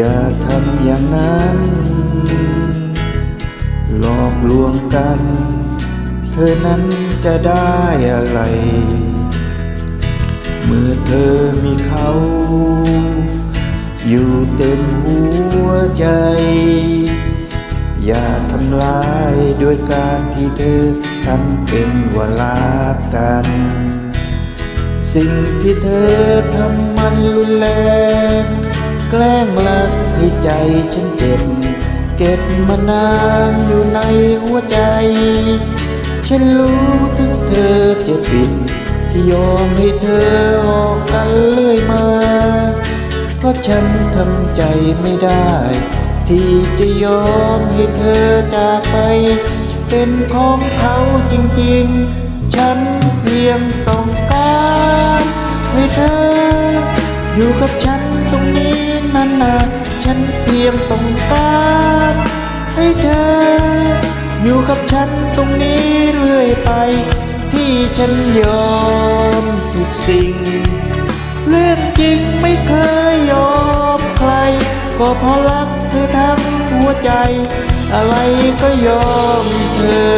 อย่าทำอย่างนั้น หลอกลวงกัน เธอนั้นจะได้อะไร เมื่อเธอมีเขา อยู่เต็มหัวใจ อย่าทำลายด้วยการที่เธอทำเป็นว่ารักกัน สิ่งที่เธอทำมันรุนแรง แกล้งรักให้ใจฉันเจ็บ เก็บมานานอยู่ในหัวใจ ฉันรู้ถึงเธอจะปิดที่ยอมให้เธอออกกันเลยมา เพราะฉันทำใจไม่ได้ ที่จะยอมให้เธอจากไป เป็นของเขาจริงๆ ฉันเพียงต้องการให้เธออยู่กับฉันตรงนี้ นานๆฉันเพียงต้องการให้เธอ อยู่กับฉันตรงนี้เรื่อยไป ที่ฉันยอมทุกสิ่ง เรื่องจริงไม่เคยยอมใคร ก็เพราะรักเธอทั้งหัวใจ อะไรก็ยอมเธอ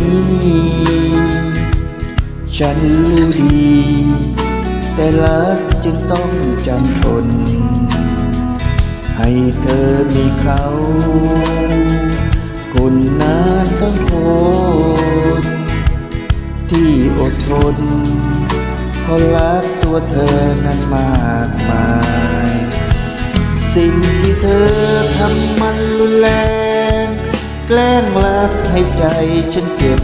นี้ ฉันรู้ดี แต่รักจึงต้องจำทน ให้เธอมีเขา คนนานต้องทนที่อดทนเพราะรักตัวเธอนั้นมากมาย สิ่งที่เธอทำมันรุนแรง แกล้งรักให้ใจฉันเจ็บ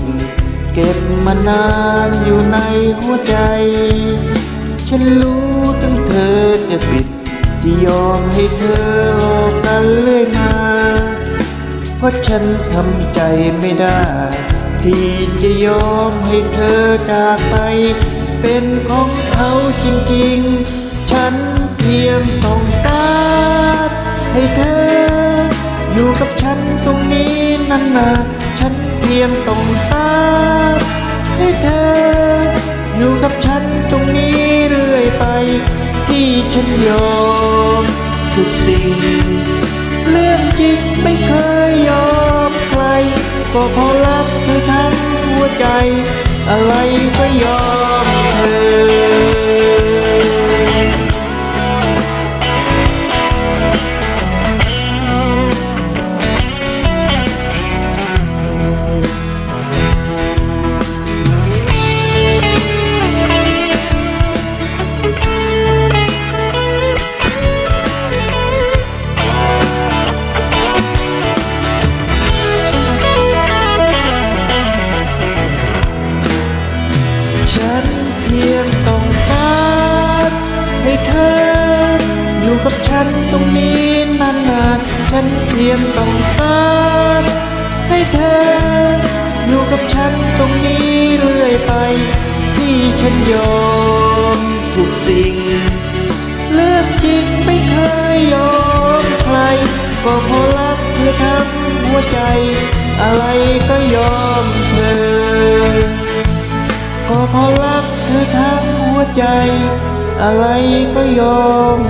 เก็บมานานอยู่ในหัวใจ ฉันรู้ถึงเธอจะปิดที่ยอมให้เธอหลอกกันเรื่อยมา เพราะฉันทำใจไม่ได้ ที่จะยอมให้เธอจากไป เป็นของเขาจริงๆ ฉันเพียงต้องการ นี้นาฉันเพียงต้องกาให้เธอ อยู่กับฉันตรงนี้เรื่อยไป ที่ฉันยอมทุกสิ่ง เรื่องจริงไม่เคยยอมใคร ก็เพราะรักเธอทั้งหัวใจ อะไรก็ยอมเธอ ฉันตรงนี้นานๆฉันเพียงต้องการให้เธอ อยู่กับฉันตรงนี้เรื่อยไป ที่ฉันยอมทุกสิ่งเรื่องจริงไม่เคยยอมใคร ก็เพราะรักเธอทั้งหัวใจ อะไรก็ยอมเธอ ก็เพราะรักเธอทั้งหัวใจ อะไรก็ยอม